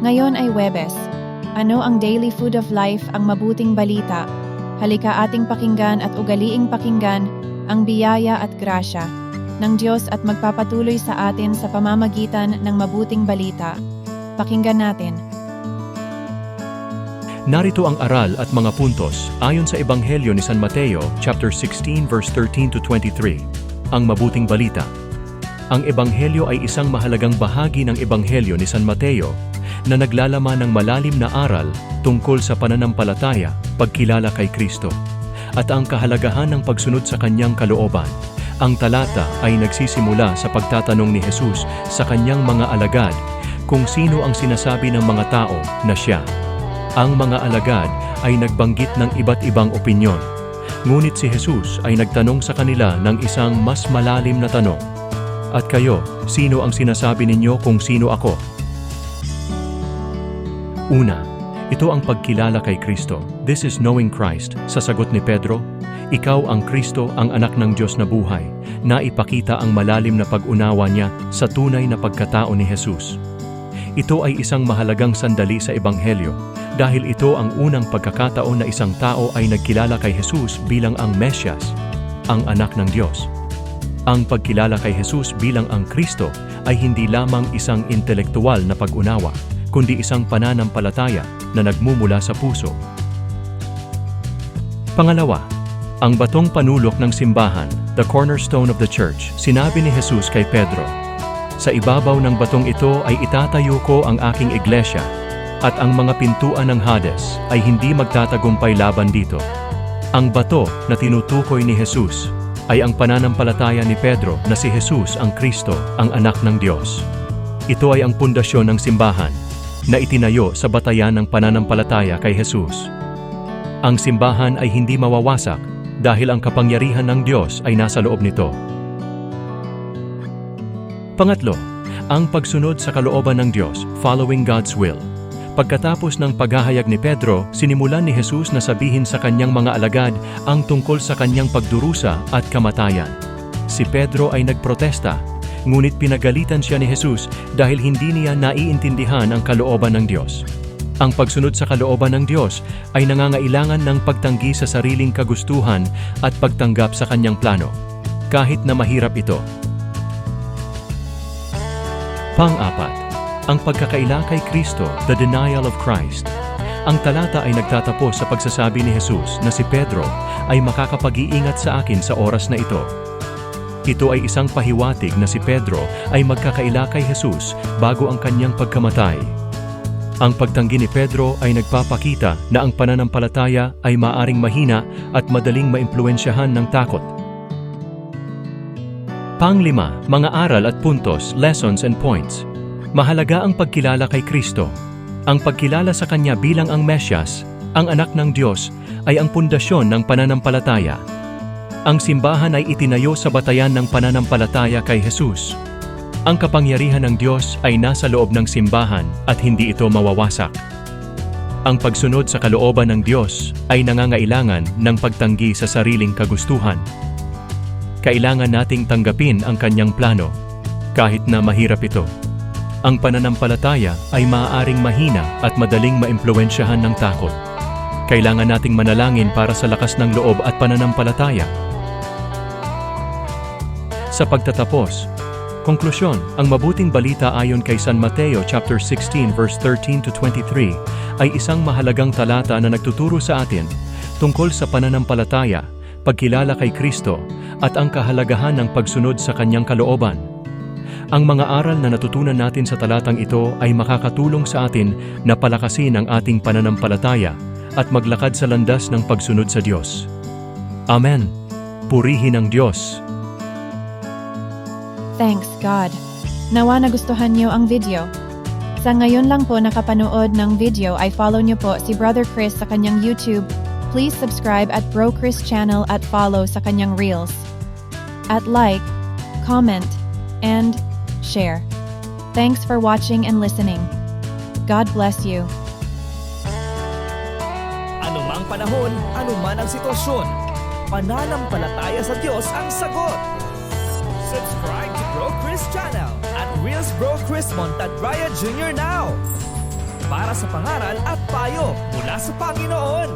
Ngayon ay Webes. Ano ang daily food of life ang mabuting balita? Halika ating pakinggan at ugaliing pakinggan ang biyaya at grasya ng Diyos at magpapatuloy sa atin sa pamamagitan ng mabuting balita. Pakinggan natin. Narito ang aral at mga puntos ayon sa Ebanghelyo ni San Mateo, chapter 16 verse 13 to 23. Ang mabuting balita. Ang ebanghelyo ay isang mahalagang bahagi ng ebanghelyo ni San Mateo na naglalaman ng malalim na aral tungkol sa pananampalataya, pagkilala kay Kristo, at ang kahalagahan ng pagsunod sa kanyang kalooban. Ang talata ay nagsisimula sa pagtatanong ni Jesus sa kanyang mga alagad kung sino ang sinasabi ng mga tao na siya. Ang mga alagad ay nagbanggit ng iba't ibang opinyon. Ngunit si Jesus ay nagtanong sa kanila ng isang mas malalim na tanong. At kayo, sino ang sinasabi ninyo kung sino ako? Una, ito ang pagkilala kay Kristo. This is knowing Christ. Sa sagot ni Pedro, ikaw ang Kristo, ang anak ng Diyos na buhay, na ipakita ang malalim na pag-unawa niya sa tunay na pagkatao ni Jesus. Ito ay isang mahalagang sandali sa Ebanghelyo dahil ito ang unang pagkakataon na isang tao ay nagkilala kay Jesus bilang ang Mesyas, ang anak ng Diyos. Ang pagkilala kay Jesus bilang ang Kristo ay hindi lamang isang intelektual na pag-unawa, kundi isang pananampalataya na nagmumula sa puso. Pangalawa, ang batong panulok ng simbahan, the cornerstone of the church, sinabi ni Jesus kay Pedro, Sa ibabaw ng batong ito ay itatayo ko ang aking iglesia, at ang mga pintuan ng Hades ay hindi magtatagumpay laban dito. Ang bato na tinutukoy ni Jesus ay ang pananampalataya ni Pedro na si Jesus ang Kristo, ang anak ng Diyos. Ito ay ang pundasyon ng simbahan na itinayo sa batayan ng pananampalataya kay Jesus. Ang simbahan ay hindi mawawasak dahil ang kapangyarihan ng Diyos ay nasa loob nito. Pangatlo, ang pagsunod sa kalooban ng Diyos, following God's will. Pagkatapos ng paghahayag ni Pedro, sinimulan ni Jesus na sabihin sa kanyang mga alagad ang tungkol sa kanyang pagdurusa at kamatayan. Si Pedro ay nagprotesta, ngunit pinagalitan siya ni Jesus dahil hindi niya naiintindihan ang kalooban ng Diyos. Ang pagsunod sa kalooban ng Diyos ay nangangailangan ng pagtanggi sa sariling kagustuhan at pagtanggap sa kanyang plano, kahit na mahirap ito. Pang-apat, ang pagkakaila kay Kristo, the denial of Christ. Ang talata ay nagtatapos sa pagsasabi ni Jesus na si Pedro ay makakapag-iingat sa akin sa oras na ito. Ito ay isang pahiwatig na si Pedro ay magkakaila kay Jesus bago ang kanyang pagkamatay. Ang pagtanggi ni Pedro ay nagpapakita na ang pananampalataya ay maaring mahina at madaling maimpluensyahan ng takot. Panglima, mga aral at puntos, lessons and points. Mahalaga ang pagkilala kay Kristo. Ang pagkilala sa Kanya bilang ang Mesyas, ang anak ng Diyos, ay ang pundasyon ng pananampalataya. Ang simbahan ay itinayo sa batayan ng pananampalataya kay Jesus. Ang kapangyarihan ng Diyos ay nasa loob ng simbahan at hindi ito mawawasak. Ang pagsunod sa kalooban ng Diyos ay nangangailangan ng pagtanggi sa sariling kagustuhan. Kailangan nating tanggapin ang kanyang plano, kahit na mahirap ito. Ang pananampalataya ay maaaring mahina at madaling maimpluensyahan ng takot. Kailangan nating manalangin para sa lakas ng loob at pananampalataya. Sa pagtatapos, Konklusyon, ang mabuting balita ayon kay San Mateo chapter 16 verse 13 to 23 ay isang mahalagang talata na nagtuturo sa atin tungkol sa pananampalataya, pagkilala kay Kristo, at ang kahalagahan ng pagsunod sa kanyang kalooban. Ang mga aral na natutunan natin sa talatang ito ay makakatulong sa atin na palakasin ang ating pananampalataya at maglakad sa landas ng pagsunod sa Diyos. Amen. Purihin ang Diyos. Thanks God. Nawa nagustuhan niyo ang video. Sa ngayon lang po nakapanood ng video ay follow niyo po si Brother Chris sa kanyang YouTube. Please subscribe at Bro Chris channel at follow sa kanyang Reels. At like, comment, and share. Thanks for watching and listening. God bless you. Anumang panahon, anuman ang sitwasyon, pananampalataya sa Diyos ang sagot. Subscribe to Bro Chris channel at Reels Bro Chris Montadraya Jr. now. para sa pangaral at payo mula sa Panginoon.